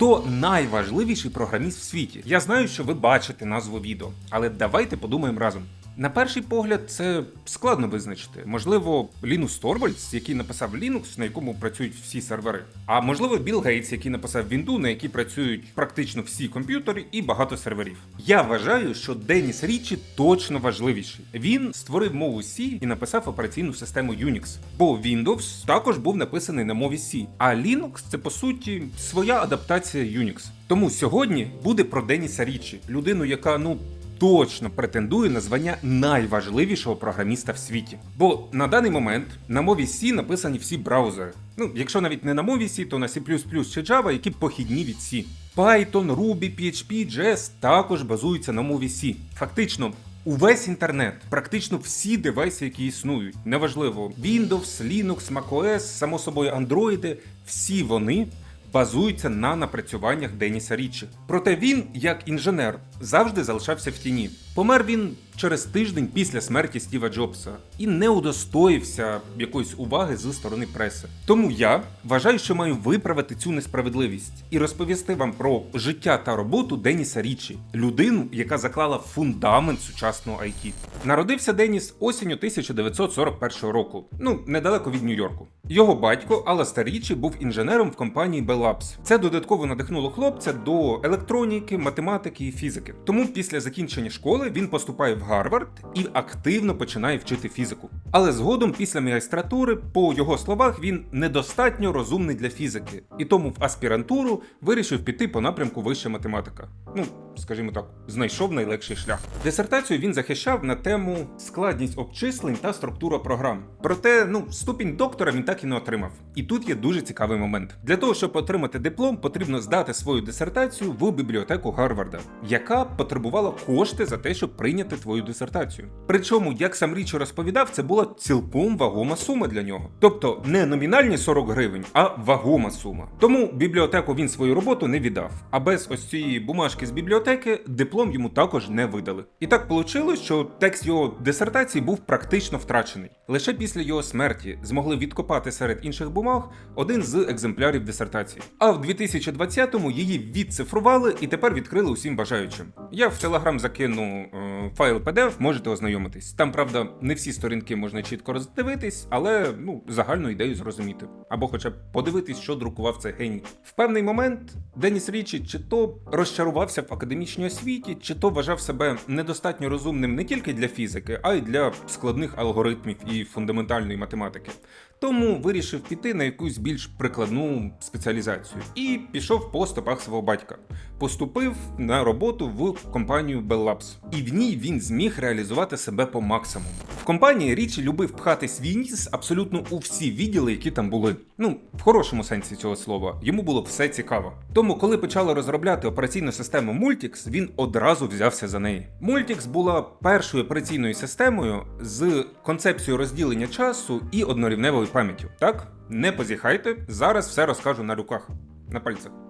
Хто найважливіший програміст в світі? Я знаю, що ви бачите назву відео, але давайте подумаємо разом. На перший погляд, це складно визначити. Можливо, Лінус Торвальдс, який написав Linux, на якому працюють всі сервери. А можливо, Білл Гейтс, який написав Windows, на якій працюють практично всі комп'ютери і багато серверів. Я вважаю, що Деніс Річі точно важливіший. Він створив мову C і написав операційну систему Unix. Бо Windows також був написаний на мові C, а Linux це по суті своя адаптація Unix. Тому сьогодні буде про Деніса Річі, людину, яка ну точно претендує на звання найважливішого програміста в світі. Бо на даний момент на мові C написані всі браузери. Ну, якщо навіть не на мові C, то на C++ чи Java, які похідні від C. Python, Ruby, PHP, JS також базуються на мові C. Фактично. Увесь інтернет, практично всі девайси, які існують, неважливо Windows, Linux, macOS, само собою Android, всі вони базуються на напрацюваннях Деніса Річі. Проте він, як інженер, завжди залишався в тіні. Помер він через тиждень після смерті Стіва Джобса і не удостоївся якоїсь уваги зі сторони преси. Тому я вважаю, що маю виправити цю несправедливість і розповісти вам про життя та роботу Деніса Річі, людину, яка заклала фундамент сучасного IT. Народився Деніс осінню 1941 року, ну недалеко від Нью-Йорку. Його батько Аластер Річі був інженером в компанії Bell Labs. Це додатково надихнуло хлопця до електроніки, математики і фізики. Тому після закінчення школи він поступає в Гарвард і активно починає вчити фізику. Але згодом, після магістратури, по його словах, він недостатньо розумний для фізики, і тому в аспірантуру вирішив піти по напрямку вища математика. Ну, скажімо так, знайшов найлегший шлях. Дисертацію він захищав на тему складність обчислень та структура програм. Проте, ну, ступінь доктора він так і не отримав. І тут є дуже цікавий момент. Для того, щоб отримати диплом, потрібно здати свою дисертацію в бібліотеку Гарварда, яка потребувала кошти за те, щоб прийняти твою дисертацію. Причому, як сам Річі розповідав, це була цілком вагома сума для нього. Тобто не номінальні 40 гривень, а вагома сума. Тому бібліотеку він свою роботу не віддав. А без ось цієї бумажки з бібліотеки диплом йому також не видали. І так вийшло, що текст його дисертації був практично втрачений. Лише після його смерті змогли відкопати серед інших бумаг один з екземплярів дисертації. А в 2020-му її відцифрували і тепер відкрили усім бажаючим. Я в телеграм закину е, файл PDF, можете ознайомитись. Там, правда, не всі сторінки можна чітко роздивитись, але ну загальну ідею зрозуміти. Або хоча б подивитись, що друкував цей геній. В певний момент Деніс Річі чи то розчарувався в академічній освіті, чи то вважав себе недостатньо розумним не тільки для фізики, а й для складних алгоритмів і фундаментальної математики. Тому вирішив піти на якусь більш прикладну спеціалізацію і пішов по стопах свого батька. Поступив на роботу в компанію Bell Labs. І в ній він зміг реалізувати себе по максимуму. В компанії Річі любив пхати свій ніс абсолютно у всі відділи, які там були. Ну, в хорошому сенсі цього слова. Йому було все цікаво. Тому, коли почали розробляти операційну систему Multics, він одразу взявся за неї. Multics була першою операційною системою з концепцією розділення часу і однорівневою пам'яттю. Так, не позіхайте, зараз все розкажу на руках, на пальцях.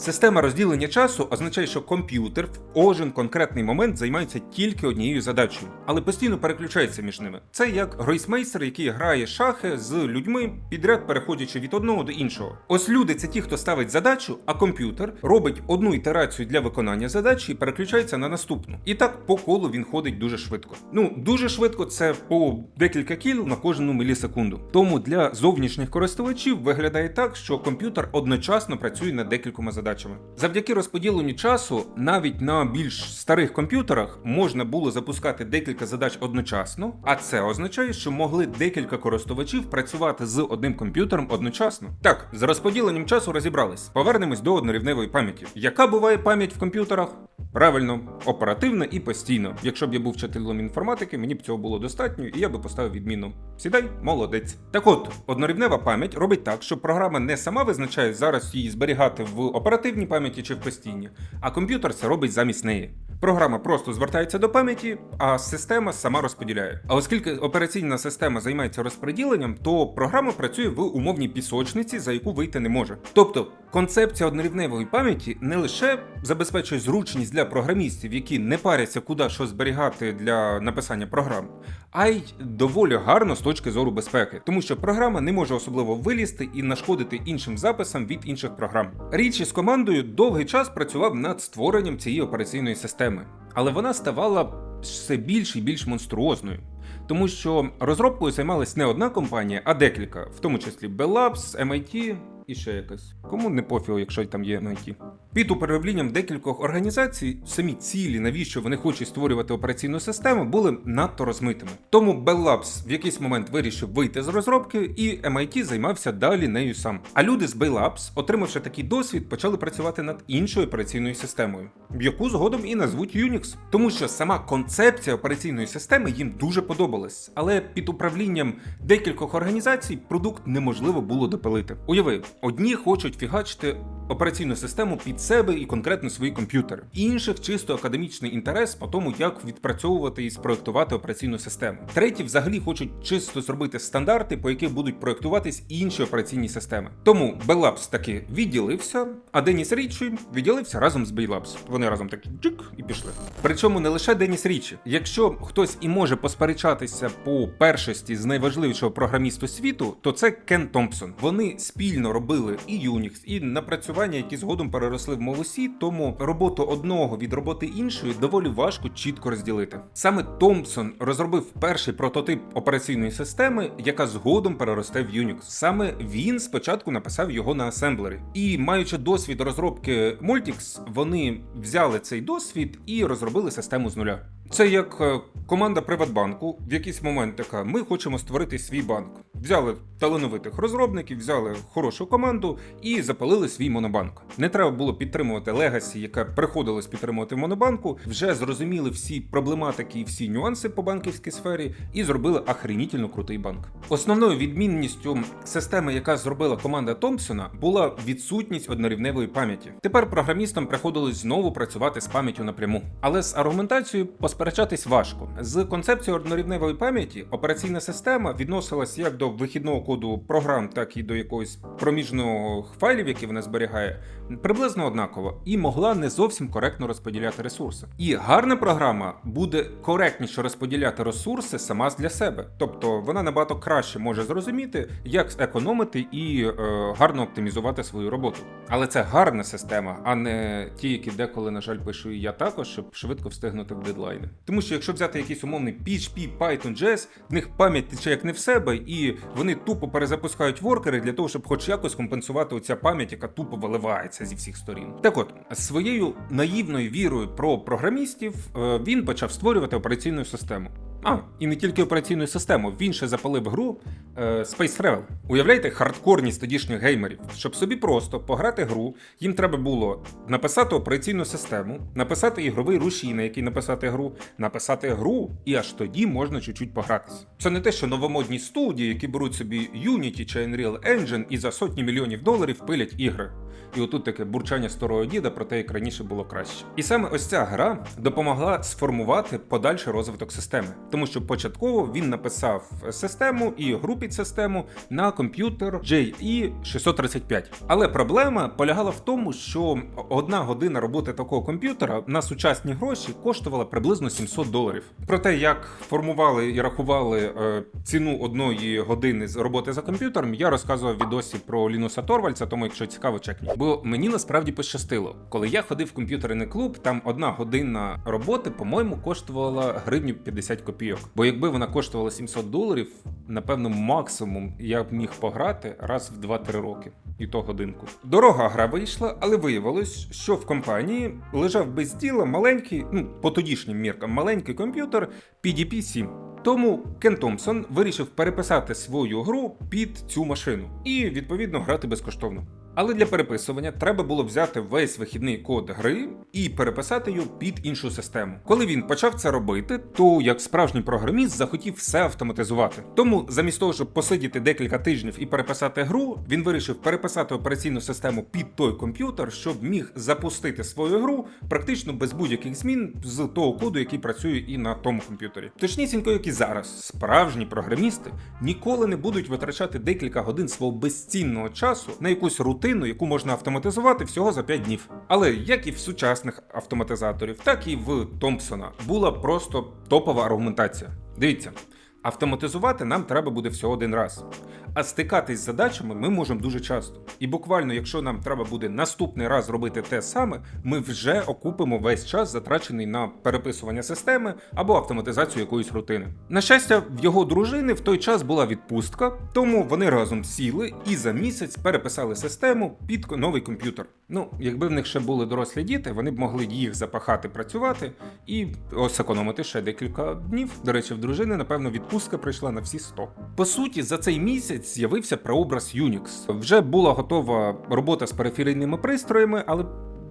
Система розділення часу означає, що комп'ютер в кожен конкретний момент займається тільки однією задачею, але постійно переключається між ними. Це як гройсмейстер, який грає шахи з людьми, підряд переходячи від одного до іншого. Ось люди це ті, хто ставить задачу, а комп'ютер робить одну ітерацію для виконання задачі і переключається на наступну. І так по колу він ходить дуже швидко. Ну дуже швидко це по декілька кіл на кожну мілісекунду. Тому для зовнішніх користувачів виглядає так, що комп'ютер одночасно працює над декількома задачами. Завдяки розподіленню часу, навіть на більш старих комп'ютерах можна було запускати декілька задач одночасно, а це означає, що могли декілька користувачів працювати з одним комп'ютером одночасно. Так, з розподіленням часу розібрались. Повернемось до однорівневої пам'яті. Яка буває пам'ять в комп'ютерах? Правильно, оперативна і постійно. Якщо б я був вчителем інформатики, мені б цього було достатньо, і я би поставив відміну. Сідай, молодець. Так от, однорівнева пам'ять робить так, що програма не сама визначає зараз її зберігати в оперативній пам'яті чи в постійній, а комп'ютер це робить замість неї. Програма просто звертається до пам'яті, а система сама розподіляє. А оскільки операційна система займається розподіленням, то програма працює в умовній пісочниці, за яку вийти не може. Тобто концепція однорівневої пам'яті не лише забезпечує зручність для програмістів, які не паряться, куди що зберігати для написання програм, а й доволі гарно з точки зору безпеки, тому що програма не може особливо вилізти і нашкодити іншим записам від інших програм. Річ із командою довгий час працював над створенням цієї операційної системи, але вона ставала все більш і більш монструозною. Тому що розробкою займалась не одна компанія, а декілька, в тому числі Bell Labs, MIT і ще якась. Кому не пофігу, якщо там є MIT. Під управлінням декількох організацій самі цілі, навіщо вони хочуть створювати операційну систему, були надто розмитими. Тому Bell Labs в якийсь момент вирішив вийти з розробки, і MIT займався далі нею сам. А люди з Bell Labs, отримавши такий досвід, почали працювати над іншою операційною системою, яку згодом і назвуть Unix. Тому що сама концепція операційної системи їм дуже подобалась, але під управлінням декількох організацій продукт неможливо було допилити. Уяви, одні хочуть фігачити операційну систему під себе і конкретно свої комп'ютери. Інших чисто академічний інтерес по тому, як відпрацьовувати і спроектувати операційну систему. Треті взагалі хочуть чисто зробити стандарти, по яких будуть проектуватись інші операційні системи. Тому Labs таки відділився, а Деніс Річі відділився разом з Labs. Вони разом такі джик і пішли. Причому не лише Деніс Річі. Якщо хтось і може посперечатися по першості з найважливішого програмісту світу, то це Кен Томпсон. Вони спільно робили і Unix, і напрацювання, які згодом переросли в мову C, тому роботу одного від роботи іншої доволі важко чітко розділити. Саме Томпсон розробив перший прототип операційної системи, яка згодом переросте в Unix. Саме він спочатку написав його на асемблері. І маючи досвід розробки Multics, вони взяли цей досвід і розробили систему з нуля. Це як е, команда Приватбанку в якийсь момент така: ми хочемо створити свій банк. Взяли талановитих розробників, взяли хорошу команду і запалили свій монобанк. Не треба було підтримувати легасі, яка приходилось підтримувати в монобанку. Вже зрозуміли всі проблематики і всі нюанси по банківській сфері, і зробили охренітельно крутий банк. Основною відмінністю системи, яка зробила команда Томпсона, була відсутність однорівневої пам'яті. Тепер програмістам приходилось знову працювати з пам'яттю напряму, але з аргументацією посперечатись важко. З концепцією однорівневої пам'яті операційна система відносилась як до вихідного коду програм, так і до якогось проміжного файлів, які вона зберігає, приблизно однаково, і могла не зовсім коректно розподіляти ресурси. І гарна програма буде коректніше розподіляти ресурси сама для себе. Тобто вона набагато краще може зрозуміти, як економити і е, гарно оптимізувати свою роботу. Але це гарна система, а не ті, які деколи, на жаль, пишу я також, щоб швидко встигнути в дедлайни. Тому що якщо взяти якийсь умовний PHP, Python, JS, в них пам'ять тече як не в себе, і вони тупо перезапускають воркери для того, щоб хоч якось компенсувати оця пам'ять, яка тупо виливається зі всіх сторін. Так от, своєю наївною вірою про програмістів е, він почав створювати операційну систему. А, і не тільки операційну систему, він ще запалив гру е, Space Travel. Уявляєте, хардкорність тодішніх геймерів. Щоб собі просто пограти гру, їм треба було написати операційну систему, написати ігровий рушій, на який написати гру, написати гру, і аж тоді можна чуть-чуть погратися. Це не те, що новомодні студії, які беруть собі Unity чи Unreal Engine і за сотні мільйонів доларів пилять ігри. І отут таке бурчання старого діда про те, як раніше було краще. І саме ось ця гра допомогла сформувати подальший розвиток системи, тому що початково він написав систему і гру під систему на комп'ютер JE635. Але проблема полягала в тому, що одна година роботи такого комп'ютера на сучасні гроші коштувала приблизно 700 доларів. Про те, як формували і рахували е, ціну одної години з роботи за комп'ютером, я розказував відосі про Лінуса Торвальца, тому якщо цікаво, чекніть. Бо мені насправді пощастило. Коли я ходив в комп'ютерний клуб, там одна година роботи, по-моєму, коштувала гривню 50 копійок. Бо якби вона коштувала 700 доларів, напевно, максимум я б міг пограти раз в 2-3 роки. І то годинку. Дорога гра вийшла, але виявилось, що в компанії лежав без діла маленький, ну по тодішнім міркам, маленький комп'ютер PDP-7. Тому Кен Томпсон вирішив переписати свою гру під цю машину і відповідно грати безкоштовно. Але для переписування треба було взяти весь вихідний код гри і переписати його під іншу систему. Коли він почав це робити, то як справжній програміст захотів все автоматизувати. Тому, замість того, щоб посидіти декілька тижнів і переписати гру, він вирішив переписати операційну систему під той комп'ютер, щоб міг запустити свою гру практично без будь-яких змін з того коду, який працює і на тому комп'ютері. Точнісінько, як і зараз, справжні програмісти ніколи не будуть витрачати декілька годин свого безцінного часу на якусь рутину рутинну, яку можна автоматизувати всього за 5 днів. Але як і в сучасних автоматизаторів, так і в Томпсона була просто топова аргументація. Дивіться. Автоматизувати нам треба буде всього один раз. А стикатись з задачами ми можемо дуже часто. І буквально, якщо нам треба буде наступний раз робити те саме, ми вже окупимо весь час, затрачений на переписування системи або автоматизацію якоїсь рутини. На щастя, в його дружини в той час була відпустка, тому вони разом сіли і за місяць переписали систему під новий комп'ютер. Ну, якби в них ще були дорослі діти, вони б могли їх запахати працювати і зекономити ще декілька днів. До речі, в дружини, напевно, відпустка прийшла на всі 100. По суті, за цей місяць з'явився прообраз Unix. Вже була готова робота з периферійними пристроями, але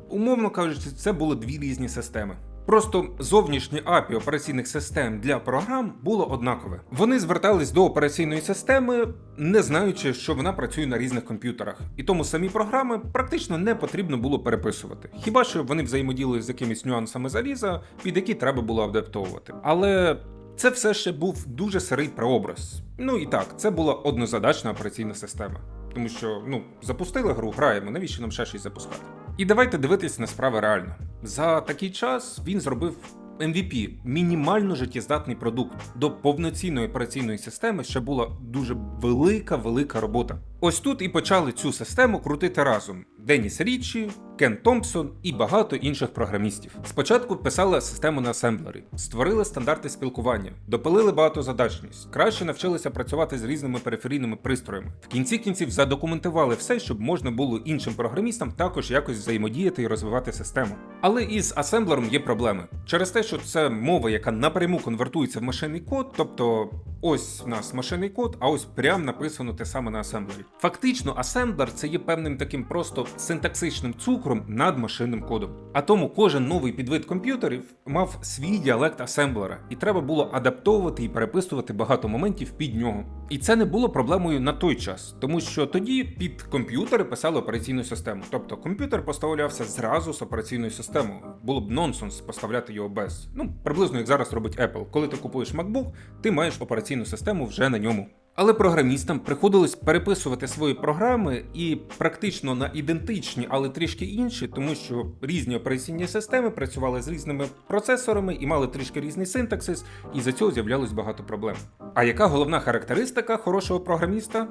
умовно кажучи, це були дві різні системи. Просто зовнішнє API операційних систем для програм було однакове. Вони звертались до операційної системи, не знаючи, що вона працює на різних комп'ютерах, і тому самі програми практично не потрібно було переписувати. Хіба що вони взаємодіяли з якимись нюансами заліза, під які треба було адаптовувати. Але це все ще був дуже сирий прообраз. Ну і так, це була однозадачна операційна система. Тому що, ну, запустили гру, граємо, навіщо нам ще щось запускати? І давайте дивитись на справи реально. За такий час він зробив MVP – мінімально життєздатний продукт. До повноцінної операційної системи ще була дуже велика, велика робота. Ось тут і почали цю систему крутити разом: Деніс Річі, Кен Томпсон і багато інших програмістів. Спочатку писали систему на асемблері, створили стандарти спілкування, допилили багатозадачність, краще навчилися працювати з різними периферійними пристроями. В кінці кінців задокументували все, щоб можна було іншим програмістам також якось взаємодіяти і розвивати систему. Але із асемблером є проблеми через те, що це мова, яка напряму конвертується в машинний код, тобто ось у нас машинний код, а ось прям написано те саме на асемблері. Фактично, асемблер це є певним таким просто синтаксичним цукром над машинним кодом. А тому кожен новий підвид комп'ютерів мав свій діалект асемблера, і треба було адаптовувати і переписувати багато моментів під нього. І це не було проблемою на той час, тому що тоді під комп'ютери писали операційну систему. Тобто комп'ютер поставлявся зразу з операційною системою. Було б нонсенс поставляти його без. Ну, приблизно як зараз робить Apple. Коли ти купуєш MacBook, ти маєш операційну систему вже на ньому. Але програмістам приходилось переписувати свої програми і практично на ідентичні, але трішки інші, тому що різні операційні системи працювали з різними процесорами і мали трішки різний синтаксис, і за цього з'являлось багато проблем. А яка головна характеристика хорошого програміста?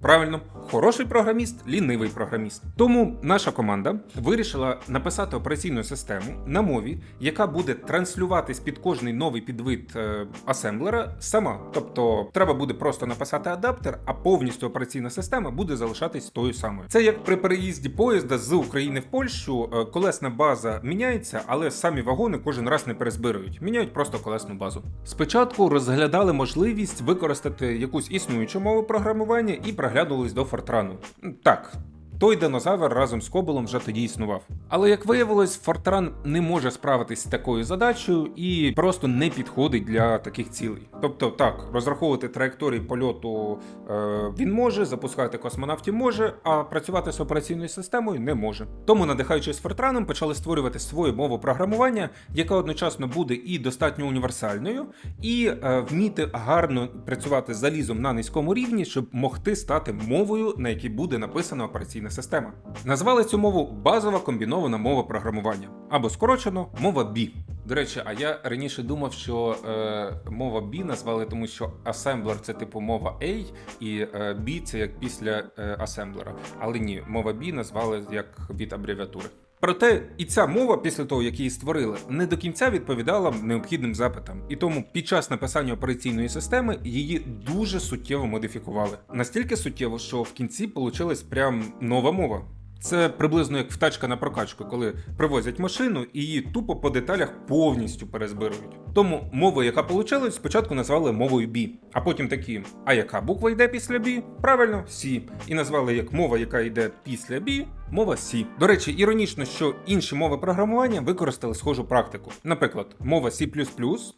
Правильно, хороший програміст, лінивий програміст. Тому наша команда вирішила написати операційну систему на мові, яка буде транслюватись під кожний новий підвид е, асемблера сама. Тобто треба буде просто написати адаптер, а повністю операційна система буде залишатись тою самою. Це як при переїзді поїзда з України в Польщу, е, колесна база міняється, але самі вагони кожен раз не перезбирують, міняють просто колесну базу. Спочатку розглядали можливість використати якусь існуючу мову програмування і приглянулись до Фортрану. Так. Той динозавр разом з Коболом вже тоді існував. Але як виявилось, Фортран не може справитись з такою задачею і просто не підходить для таких цілей. Тобто, так, розраховувати траєкторії польоту е, він може, запускати космонавтів може, а працювати з операційною системою не може. Тому, надихаючись Фортраном, почали створювати свою мову програмування, яка одночасно буде і достатньо універсальною, і е, вміти гарно працювати з залізом на низькому рівні, щоб могти стати мовою, на якій буде написана операційна система. Назвали цю мову базова комбінована мова програмування або скорочено мова B. До речі, а я раніше думав, що е, мова B назвали, тому що асемблер це типу мова A, і е, B це як після е, асемблера. Але ні, мова B назвали як від абревіатури. Проте і ця мова, після того, як її створили, не до кінця відповідала необхідним запитам, і тому під час написання операційної системи її дуже суттєво модифікували. Настільки суттєво, що в кінці получилась прям нова мова. Це приблизно як втачка на прокачку, коли привозять машину і її тупо по деталях повністю перезбирують. Тому мову, яка получилась, спочатку назвали мовою B, а потім такі: а яка буква йде після B? Правильно, C. І назвали як мова, яка йде після B, мова C. До речі, іронічно, що інші мови програмування використали схожу практику. Наприклад, мова C++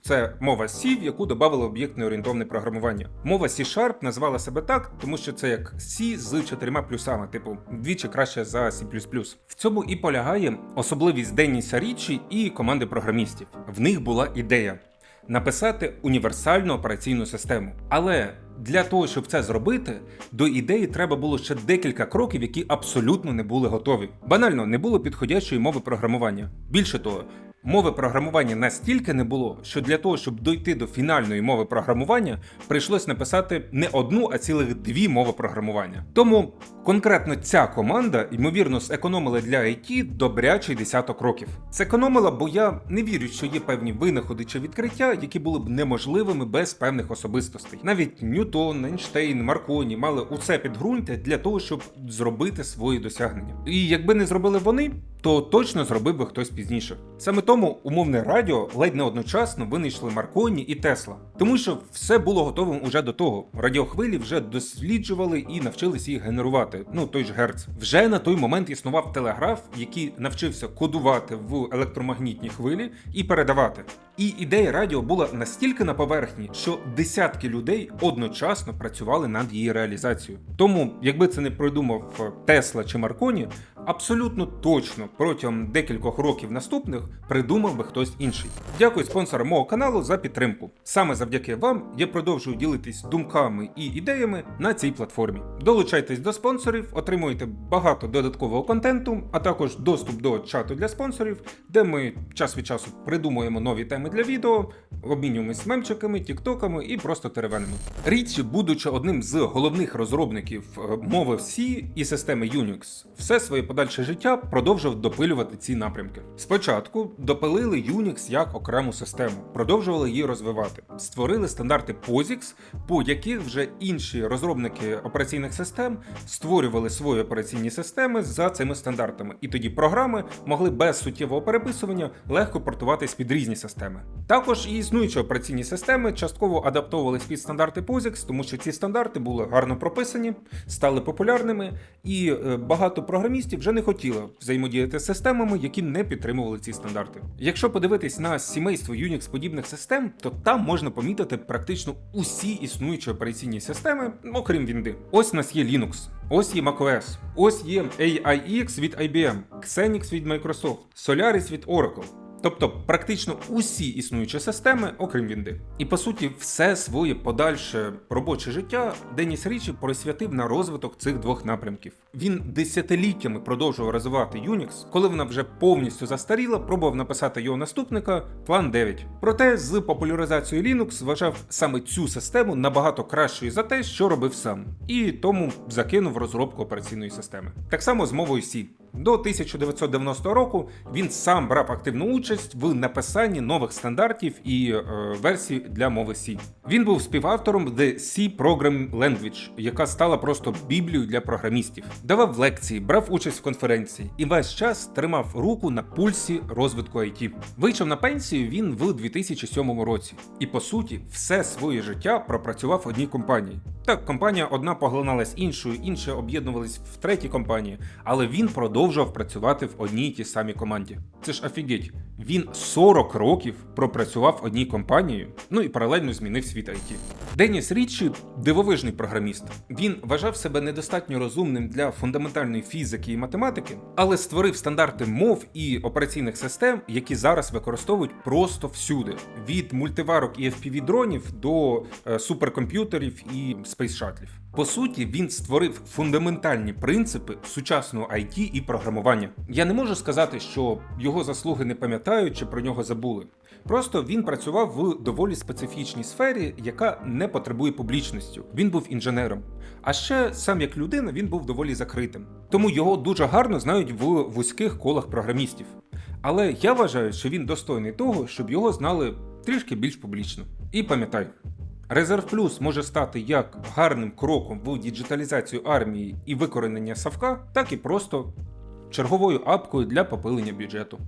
– це мова C, в яку додали об'єктне орієнтовне програмування. Мова C-Sharp назвала себе так, тому що це як C з чотирма плюсами, типу вдвічі краще за C++. В цьому і полягає особливість Деніса Річі і команди програмістів. В них була ідея написати універсальну операційну систему. Але Для того, щоб це зробити, до ідеї треба було ще декілька кроків, які абсолютно не були готові. Банально не було підходящої мови програмування. Більше того, мови програмування настільки не було, що для того, щоб дойти до фінальної мови програмування, прийшлось написати не одну, а цілих дві мови програмування. Тому конкретно ця команда, ймовірно, зекономила для IT добрячий десяток років. Зекономила, бо я не вірю, що є певні винаходи чи відкриття, які були б неможливими без певних особистостей. Навіть Ньютон, Ейнштейн, Марконі мали усе підґрунтя для того, щоб зробити свої досягнення. І якби не зробили вони, то точно зробив би хтось пізніше. Саме тому умовне радіо ледь не одночасно винайшли Марконі і Тесла, тому що все було готовим уже до того. Радіохвилі вже досліджували і навчилися їх генерувати. Ну той ж Герц. Вже на той момент існував телеграф, який навчився кодувати в електромагнітні хвилі і передавати. І ідея радіо була настільки на поверхні, що десятки людей одночасно працювали над її реалізацією. Тому, якби це не придумав е, Тесла чи Марконі, абсолютно точно протягом декількох років наступних придумав би хтось інший. Дякую спонсорам мого каналу за підтримку. Саме завдяки вам я продовжую ділитись думками і ідеями на цій платформі. Долучайтесь до спонсорів, отримуєте багато додаткового контенту, а також доступ до чату для спонсорів, де ми час від часу придумуємо нові теми для відео, обмінюємось мемчиками, тіктоками і просто теревенами. Річ, будучи одним з головних розробників е, мови C і системи Unix, все своє подальше життя продовжив допилювати ці напрямки. Спочатку допилили Unix як окрему систему, продовжували її розвивати, створили стандарти POSIX, по яких вже інші розробники операційних систем створювали свої операційні системи за цими стандартами, і тоді програми могли без суттєвого переписування легко портуватись під різні системи. Також і існуючі операційні системи частково адаптовувались під стандарти POSIX, тому що ці стандарти були гарно прописані, стали популярними, і е, багато програмістів вже не хотіла взаємодіяти з системами, які не підтримували ці стандарти. Якщо подивитись на сімейство Unix подібних систем, то там можна помітити практично усі існуючі операційні системи, окрім Вінди. Ось у нас є Linux. Ось є macOS, ось є AIX від IBM, Xenix від Microsoft, Solaris від Oracle. Тобто практично усі існуючі системи, окрім Вінди. І по суті, все своє подальше робоче життя Деніс Річі присвятив на розвиток цих двох напрямків. Він десятиліттями продовжував розвивати Unix, коли вона вже повністю застаріла, пробував написати його наступника Plan 9. Проте з популяризацією Linux вважав саме цю систему набагато кращою за те, що робив сам, і тому закинув розробку операційної системи. Так само з мовою C. До 1990 року він сам брав активну участь в написанні нових стандартів і е, версій для мови C. Він був співавтором The C Programming Language, яка стала просто біблією для програмістів. Давав лекції, брав участь в конференції і весь час тримав руку на пульсі розвитку IT. Вийшов на пенсію він в 2007 році, і по суті, все своє життя пропрацював одній компанії. Так, компанія одна поглиналась іншою, інші об'єднувались в третій компанії, але він продовжував працювати в одній тій самій команді. Це ж офігеть. Він 40 років пропрацював одній компанії, ну і паралельно змінив світ IT. Деніс Річі дивовижний програміст. Він вважав себе недостатньо розумним для фундаментальної фізики і математики, але створив стандарти мов і операційних систем, які зараз використовують просто всюди: від мультиварок і fpv дронів до е, суперкомп'ютерів і спейс-шатлів. По суті, він створив фундаментальні принципи сучасного IT і програмування. Я не можу сказати, що його заслуги не пам'ятають чи про нього забули. Просто він працював в доволі специфічній сфері, яка не потребує публічності. Він був інженером. А ще сам як людина він був доволі закритим. Тому його дуже гарно знають в вузьких колах програмістів. Але я вважаю, що він достойний того, щоб його знали трішки більш публічно. І пам'ятай, Резерв Плюс може стати як гарним кроком в діджиталізацію армії і викоренення Савка, так і просто черговою апкою для попилення бюджету.